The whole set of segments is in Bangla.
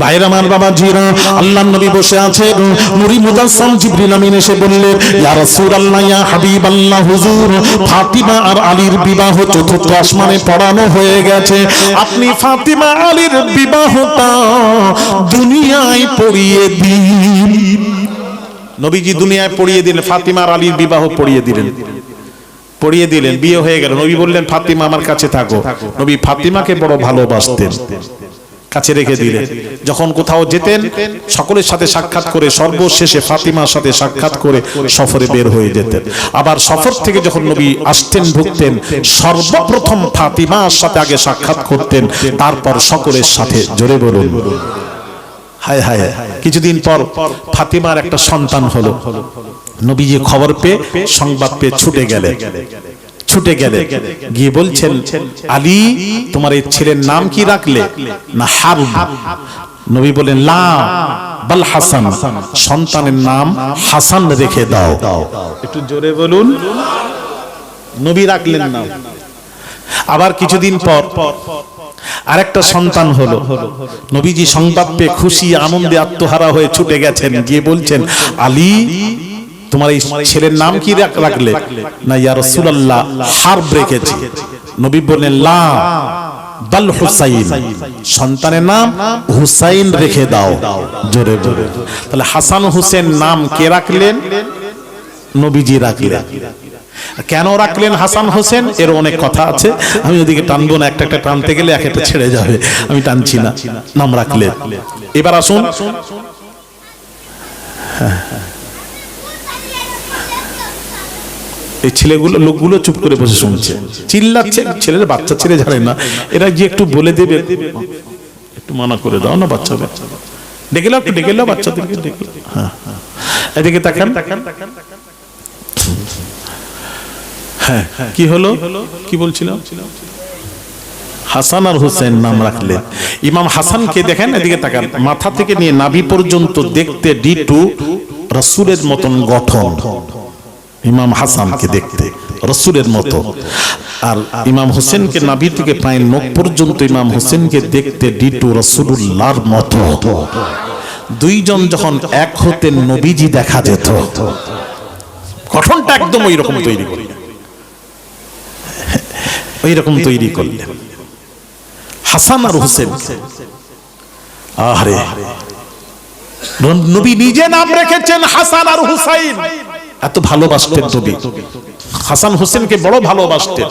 বাইরে আমার বাবা জিরা আল্লাহ নবী বসে আছে। নুরি মুজাসসাম জিবরিল আমিন এসে বললেন ইয়া রাসূলুল্লাহ, ইয়া হাবিবাল্লাহ, হুজুর, ফাতিমা আর আলীর বিবাহ চতুর্থ আসমানে পড়ানো হয়ে গেছে। আপনি ফাতিমা আলীর বিবাহটা দুনিয়ায় পড়িয়ে দিন। নবীজি দুনিয়ায় পড়িয়ে দিলেন ফাতিমা আর আলীর বিবাহ পড়িয়ে দিলেন। পড়িয়ে দিলেন, বিয়ে হয়ে গেল। নবী বললেন, ফাতিমা আমার কাছে থাকো। নবী ফাতিমাকে বড় ভালোবাসতেন। কাছে রেখে দিলেন যখন কোথাও যেতেন সকলের সাথে সাক্ষাৎ করে সর্বশেষে ফাতিমার সাথে সাক্ষাৎ করে সফরে বের হয়ে যেতেন। আবার সফর থেকে যখন নবী আসতেন ঢুকতেন সর্বপ্রথম ফাতিমার সাথে আগে সাক্ষাৎ করতেন তারপর সকলের সাথে জোরে বলুন। হায় হায় কিছুদিন পর ফাতিমার একটা সন্তান হলো। নবীজি খবর পেয়ে সংবাদ পেয়ে ছুটে গেলে ছুটে গেলে। গিয়ে বলছেন আলী তোমার এই ছেলের নাম কি রাখলে? না হারুন নবী বলেন লা বাল হাসান। সন্তানের নাম হাসান রেখে দাও। একটু জোরে বলুন। নবী রাখলেন নাম আবার কিছুদিন পর আরেকটা সন্তান হলো। নবীজি সংবাদ পেয়ে খুশি আনন্দে আত্মহারা হয়ে ছুটে গেছেন। গিয়ে বলছেন আলী তোমার এই ছেলের নাম কি রাখ- রাখলে? না ইয়া রাসূলুল্লাহ হারব রেখেছি নবী বললেন লা বাল হুসাইন। সন্তানের নাম হুসাইন রেখে দাও। জোরে জোরে তাহলে হাসান হোসেন নাম কে রাখলেন? নবীজি রাখলেন। কেন রাখলেন হাসান হোসেন? এর অনেক কথা আছে। আমি ওদিকে টানবো না একটা একটা টানতে গেলে এক একটা ছেড়ে যাবে। আমি টানছি না। নাম রাখলেন। এবার আসুন। হ্যাঁ। এই ছেলেগুলো, লোকগুলো চুপ করে বসে শুনছে। চিল্লাচ্ছে, ছেলের বাচ্চা ছেলে জানে না। এরা যে একটু বলে দেবে। একটু মানা করে দাও না বাচ্চাদের ডেকে লাও একটু ডেকে লাও বাচ্চাদেরকে, ডেকে। হ্যাঁ হ্যাঁ। এদিকে তাকান। হ্যাঁ কি হলো? কি বলছিলাম? হাসান আর হুসেন নাম রাখলেন ইমাম হাসানকে দেখেন, এদিকে তাকান। মাথা থেকে নিয়ে নাভি পর্যন্ত দেখতে ডিটু রসুলের মতন গঠন। ইমাম হাসানকে দেখতে রসুলের মতো। আর ইমাম হোসেনকে নাভি থেকে প্রায় নখ পর্যন্ত ইমাম হোসেনকে দেখতে ডিটু রসুল্লাহর মতো। দুইজন যখন এক হতেন নবীজি দেখা যেত গঠনটা একদম ওই রকম তৈরি করলেন। ওই রকম তৈরি করলেন। হাসান আর হোসেন আরে নবী নিজে নাম রেখেছেন হাসান আর হুসাইন। এত ভালোবাসতেন নবী হাসান হোসেনকে বড় ভালোবাসতেন।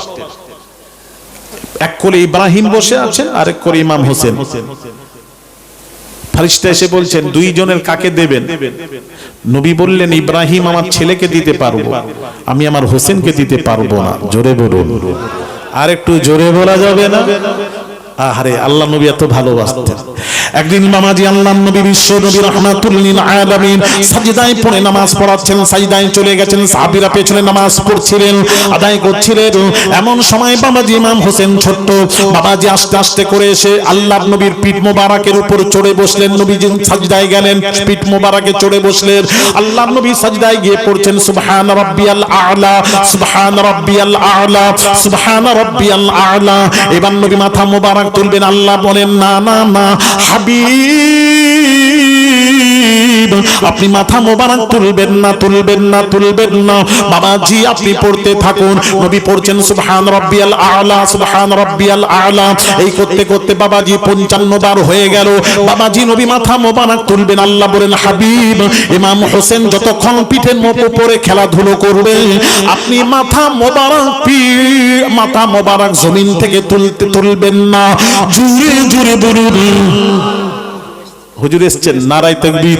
এক কোলে ইব্রাহিম বসে আছেন আরেক কোলে ইমাম হোসেন। ফারিস্তা এসে বলছেন দুইজনের কাকে দেবেন? নবী বললেন ইব্রাহিম আমার ছেলেকে দিতে পারব। আমি আমার হোসেনকে দিতে পারব না। জোরে বলুন। আর একটু জোরে বলা যাবে না? আহারে আল্লাহ নবী এত ভালোবাসতেন। একদিন মামাজি আল্লাহ নবী বিশ্ব নবী রহমাতুল্লিল আলামিন সাজদায় পড়ে নামাজ পড়াচ্ছেন, সাজদায় চলে গেছেন, সাহাবীরা পেছনে নামাজ পড়ছিলেন, আদায় করছিলেন। এমন সময় বাবাজি ইমাম হোসেন ছোট্ট বাবাজি আস্তে আস্তে করে এসে আল্লাহ নবীর পিঠ মোবারকের উপর চড়ে বসলেন। নবীজি সাজদায় গেলেন, পিঠ মোবারকে চড়ে বসলেন। আল্লাহ নবী সাজদায় গিয়ে পড়ছেন, সুবহান রাব্বিয়াল আ'লা, সুবহান রাব্বিয়াল আ'লা, সুবহান রাব্বিয়াল আ'লা। এবার নবী মাথা মোবারক তুলবেন, আল্লাহ বলেন, না না না হাবিব আপনি মাথা মোবারক তুলবেন না তুলবেন না তুলবেন না। বাবাজি, আপনি পড়তে থাকুন। নবী পড়ছেন সুবহান রাব্বিয়াল আ'লা, সুবহান রাব্বিয়াল আ'লা। এই করতে করতে বাবাজি 55 বার হয়ে গেল। বাবাজি, নবী মাথা মোবারক তুলবেন, আল্লাহ বলেন, হাবিব, ইমাম হোসেন যতক্ষণ পিঠের মতো পরে খেলাধুলো করবে, আপনি মাথা মোবারক মাথা মোবারক জমিন থেকে তুলতে তুলবেন না। জুড়ে জুড়ে বলুন। হুজুর এসছেন, নারায় তকবীর।